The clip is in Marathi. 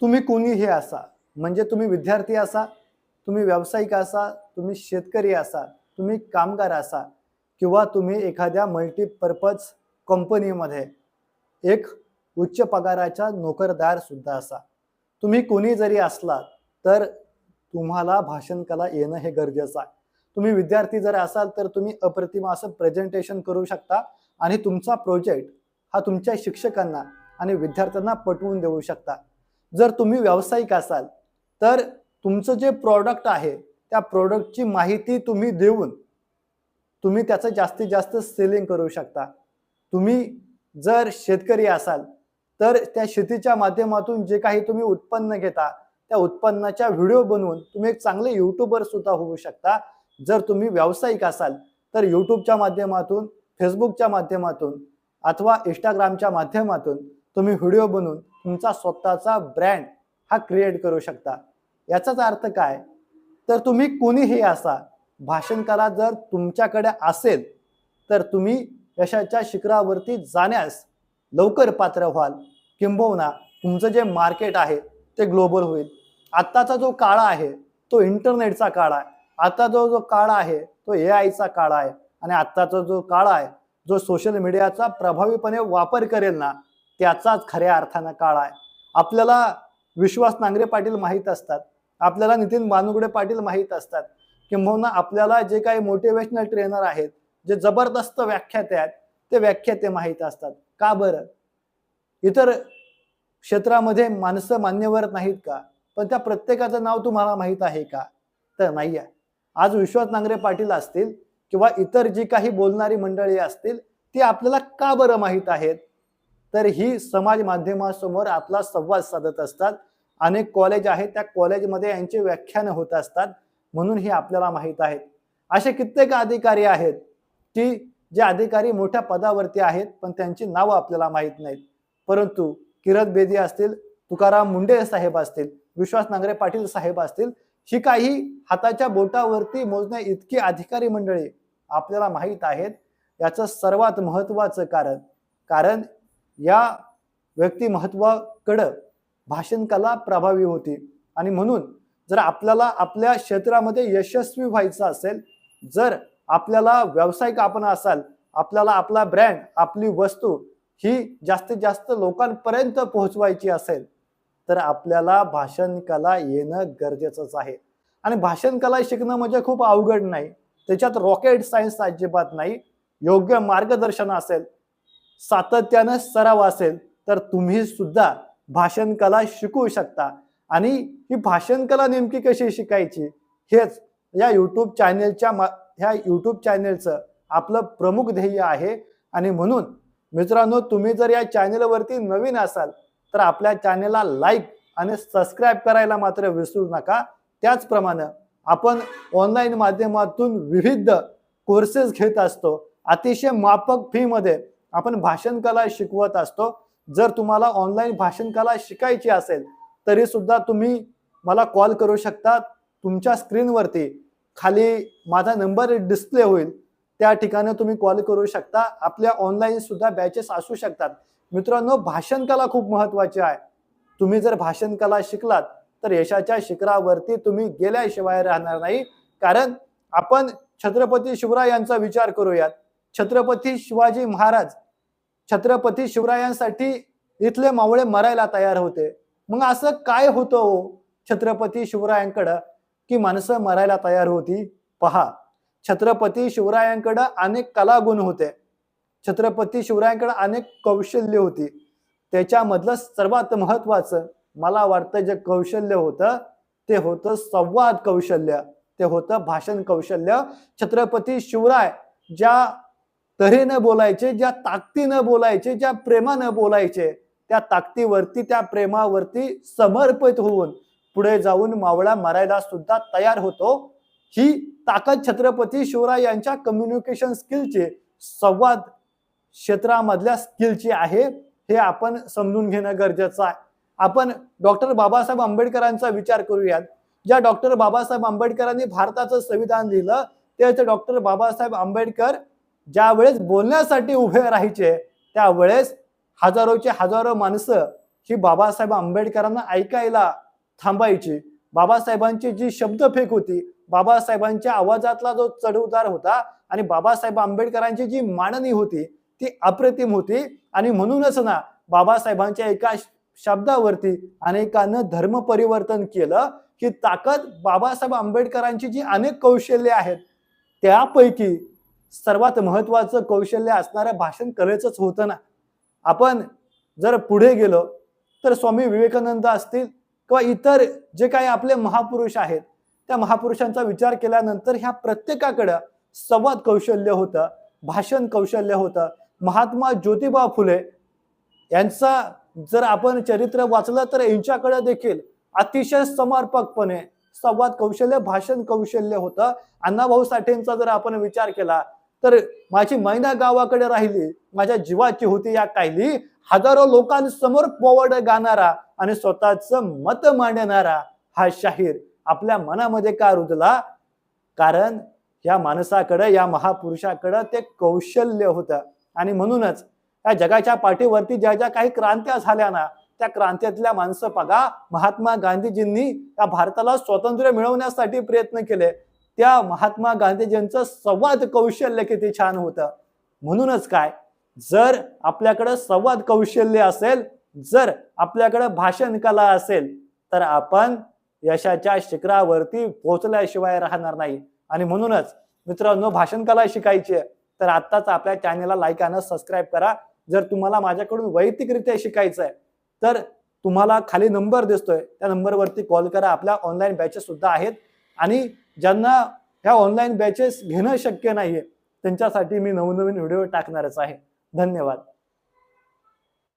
तुम्ही कोणीही असा? म्हणजे तुम्ही विद्यार्थी असा? तुम्ही व्यावसायिक असा? तुम्ही शेतकरी असा? तुम्ही कामगार असा? किंवा तुम्ही एखाद्या मल्टीपर्पज कंपनीमध्ये एक उच्च पगाराचा नोकरदार सुद्धा असा? तुम्ही कोणी जरी असला तर तुम्हाला भाषण कला येणं हे गरजेचं आहे. तुम्ही विद्यार्थी जर असाल तर तुम्ही अप्रतिम असं प्रेझेंटेशन करू शकता आणि तुमचा प्रोजेक्ट हा तुमच्या शिक्षकांना आणि विद्यार्थ्यांना पटवून देऊ शकता. जर तुम्ही व्यावसायिक असाल तर तुमचं जे प्रॉडक्ट आहे त्या प्रॉडक्टची माहिती तुम्ही देऊन तुम्ही त्याचं जास्तीत जास्त सेलिंग करू शकता. तुम्ही जर शेतकरी असाल तर त्या शेतीच्या माध्यमातून जे काही तुम्ही उत्पन्न घेता त्या उत्पन्नाच्या व्हिडिओ बनवून तुम्ही एक चांगले युट्यूबर सुद्धा होऊ शकता. जर तुम्ही व्यावसायिक असाल तर यूट्यूबच्या माध्यमातून फेसबुकच्या माध्यमातून अथवा इंस्टाग्रामच्या माध्यमातून तुम्ही व्हिडिओ बनवून तुमचा स्वतःचा ब्रँड हा क्रिएट करू शकता. याचाच अर्थ काय? तर तुम्ही कोणीही असा भाषण कला जर तुमच्याकडे असेल तर तुम्ही यशाच्या शिखरावरती जाण्यास लवकर पात्र व्हाल. किंबहुना तुमचं जे मार्केट आहे ते ग्लोबल होईल. आत्ताचा जो काळ आहे तो इंटरनेटचा काळ आहे. आता जो जो काळ आहे तो ए आयचा काळ आहे. आणि आत्ताचा जो काळ आहे जो सोशल मीडियाचा प्रभावीपणे वापर करेल ना त्याचाच खऱ्या अर्थानं काळ आहे. आपल्याला विश्वास नांगरे पाटील माहीत असतात. आपल्याला नितीन बानुगडे पाटील माहीत असतात. किंबहुना आपल्याला जे काही मोटिवेशनल ट्रेनर आहेत जे जबरदस्त व्याख्याते आहेत ते व्याख्याते माहीत असतात. का बरं? इतर क्षेत्रामध्ये माणसं मान्यवर नाहीत का? पण त्या प्रत्येकाचं नाव तुम्हाला माहीत आहे का? तर नाही आहे आज विश्वास नांगरे पाटील असतील किंवा इतर जी काही बोलणारी मंडळी असतील ती आपल्याला का बरं माहीत आहेत? तर ही समाज माध्यमासमोर आपला संवाद साधत असतात. अनेक कॉलेज आहेत त्या कॉलेजमध्ये यांचे व्याख्यानं होत असतात. म्हणून हे आपल्याला माहीत आहेत. असे कित्येक अधिकारी आहेत की जे अधिकारी मोठ्या पदावरती आहेत पण त्यांची नावं आपल्याला माहीत नाहीत. परंतु किरत बेदी असतील तुकाराम मुंडे साहेब असतील विश्वास नांगरे पाटील साहेब असतील ही काही हाताच्या बोटावरती मोजण्या इतकी अधिकारी मंडळी आपल्याला माहीत आहेत. याचं सर्वात महत्वाचं कारण कारण या व्यक्तिमत्वाकडं भाषण कला प्रभावी होती. आणि म्हणून जर आपल्याला आपल्या क्षेत्रामध्ये यशस्वी व्हायचं असेल जर आपल्याला व्यावसायिक आपण असाल आपल्याला आपला ब्रँड आपली वस्तू ही जास्तीत जास्त लोकांपर्यंत पोहोचवायची असेल तर आपल्याला भाषण कला येणं गरजेचंच आहे. आणि भाषण कला शिकणं म्हणजे खूप अवघड नाही. त्याच्यात रॉकेट सायन्स अजिबात नाही. योग्य मार्गदर्शन असेल सातत्यानं सराव असेल तर तुम्ही सुद्धा भाषण कला शिकू शकता. आणि ही भाषण कला नेमकी कशी शिकायची? हेच या यूट्यूब चॅनेलच्या मा ह्या यूट्यूब चॅनेलचं आपलं प्रमुख ध्येय आहे. आणि म्हणून मित्रांनो तुम्ही जर या चॅनेलवरती नवीन असाल तर आपल्या चॅनेलला लाईक आणि सबस्क्राईब करायला मात्र विसरू नका. त्याचप्रमाणे आपण ऑनलाईन माध्यमातून विविध कोर्सेस घेत असतो. अतिशय माफक फीमध्ये आपण भाषण कला शिकवत असतो. जर तुम्हाला ऑनलाईन भाषण कला शिकायची असेल तरी सुद्धा तुम्ही मला कॉल करू शकता तुमच्या स्क्रीनवरती खाली माझा नंबर डिस्प्ले होईल. त्या ठिकाणी तुम्ही कॉल करू शकता. आपल्या ऑनलाईन सुद्धा बॅचेस असू शकतात. मित्रांनो भाषण कला खूप महत्वाची आहे. तुम्ही जर भाषण कला शिकलात तर यशाच्या शिखरावरती तुम्ही गेल्याशिवाय राहणार नाही. कारण आपण छत्रपती शिवराय यांचा विचार करूयात. छत्रपती शिवाजी महाराज छत्रपती शिवरायांसाठी इथले मावळे मरायला तयार होते. मग असं काय होतं हो छत्रपती शिवरायांकडं? की माणसं मरायला तयार होती? पहा छत्रपती शिवरायांकडं अनेक कलागुण होते. छत्रपती शिवरायांकडे अनेक कौशल्य होती. त्याच्यामधलं सर्वात महत्वाचं मला वाटतं जे कौशल्य होतं ते होतं संवाद कौशल्य. ते होतं भाषण कौशल्य. छत्रपती शिवराय ज्या तऱ्हेनं बोलायचे ज्या ताकदीनं बोलायचे ज्या प्रेमानं बोलायचे त्या ताकदीवरती त्या प्रेमावरती समर्पित होऊन पुढे जाऊन मावळा मारायला सुद्धा तयार होतो. ही ताकद छत्रपती शिवराय यांच्या कम्युनिकेशन स्किलची संवाद क्षेत्रामधल्या स्किलची आहे. हे आपण समजून घेणं गरजेचं आहे. आपण डॉक्टर बाबासाहेब आंबेडकरांचा विचार करूयात. ज्या डॉक्टर बाबासाहेब आंबेडकरांनी भारताचं संविधान लिहिलं त्याचं डॉक्टर बाबासाहेब आंबेडकर ज्या वेळेस बोलण्यासाठी उभे राहायचे त्यावेळेस हजारोचे हजारो माणसं ही बाबासाहेब आंबेडकरांना ऐकायला थांबायची. बाबासाहेबांची जी शब्दफेक होती बाबासाहेबांच्या आवाजातला जो चढउतार होता आणि बाबासाहेब आंबेडकरांची जी मांडणी होती ती अप्रतिम होती. आणि म्हणूनच ना बाबासाहेबांच्या एका शब्दावरती अनेकानं धर्म परिवर्तन केलं की ताकद बाबासाहेब आंबेडकरांची जी अनेक कौशल्य आहेत त्यापैकी सर्वात महत्वाचं कौशल्य असणाऱ्या भाषण कलेचंच होतं ना. आपण जर पुढे गेलो तर स्वामी विवेकानंद असतील किंवा इतर जे काही आपले महापुरुष आहेत त्या महापुरुषांचा विचार केल्यानंतर ह्या प्रत्येकाकडं संवाद कौशल्य होतं भाषण कौशल्य होतं. महात्मा ज्योतिबा फुले यांचा जर आपण चरित्र वाचलं तर यांच्याकडे देखील अतिशय समर्पकपणे संवाद कौशल्य भाषण कौशल्य होतं. अण्णाभाऊ साठेंचा जर आपण विचार केला तर माझी मैना गावाकडे राहिली माझ्या जीवाची होती या कायली हजारो लोकांसमोर पोवड गाणारा आणि स्वतःच मत मांडणारा हा शाहीर आपल्या मनामध्ये का रुजला? कारण या माणसाकडे या महापुरुषाकडे ते कौशल्य होतं. आणि म्हणूनच या जगाच्या पाठीवरती ज्या ज्या काही क्रांत्या झाल्या ना त्या क्रांतीतल्या माणसं बघा महात्मा गांधीजींनी या भारताला स्वातंत्र्य मिळवण्यासाठी प्रयत्न केले. त्या महात्मा गांधीजींचं संवाद कौशल्य किती छान होतं. म्हणूनच काय जर आपल्याकडं संवाद कौशल्य असेल जर आपल्याकडं भाषण कला असेल तर आपण यशाच्या शिखरावरती पोहोचल्याशिवाय राहणार नाही. आणि म्हणूनच मित्रांनो भाषण कला शिकायची आहे तर आत्ताच आपल्या चॅनेलला लाईक आणि सबस्क्राईब करा. जर तुम्हाला माझ्याकडून वैयक्तिकरित्या शिकायचं आहे तर तुम्हाला खाली नंबर दिसतोय. त्या नंबरवरती कॉल करा. आपल्या ऑनलाईन बॅचेस सुद्धा आहेत. आणि ज्यांना ह्या ऑनलाईन बॅचेस घेणं शक्य नाहीये त्यांच्यासाठी मी नवनवीन व्हिडिओ टाकणारच आहे. धन्यवाद.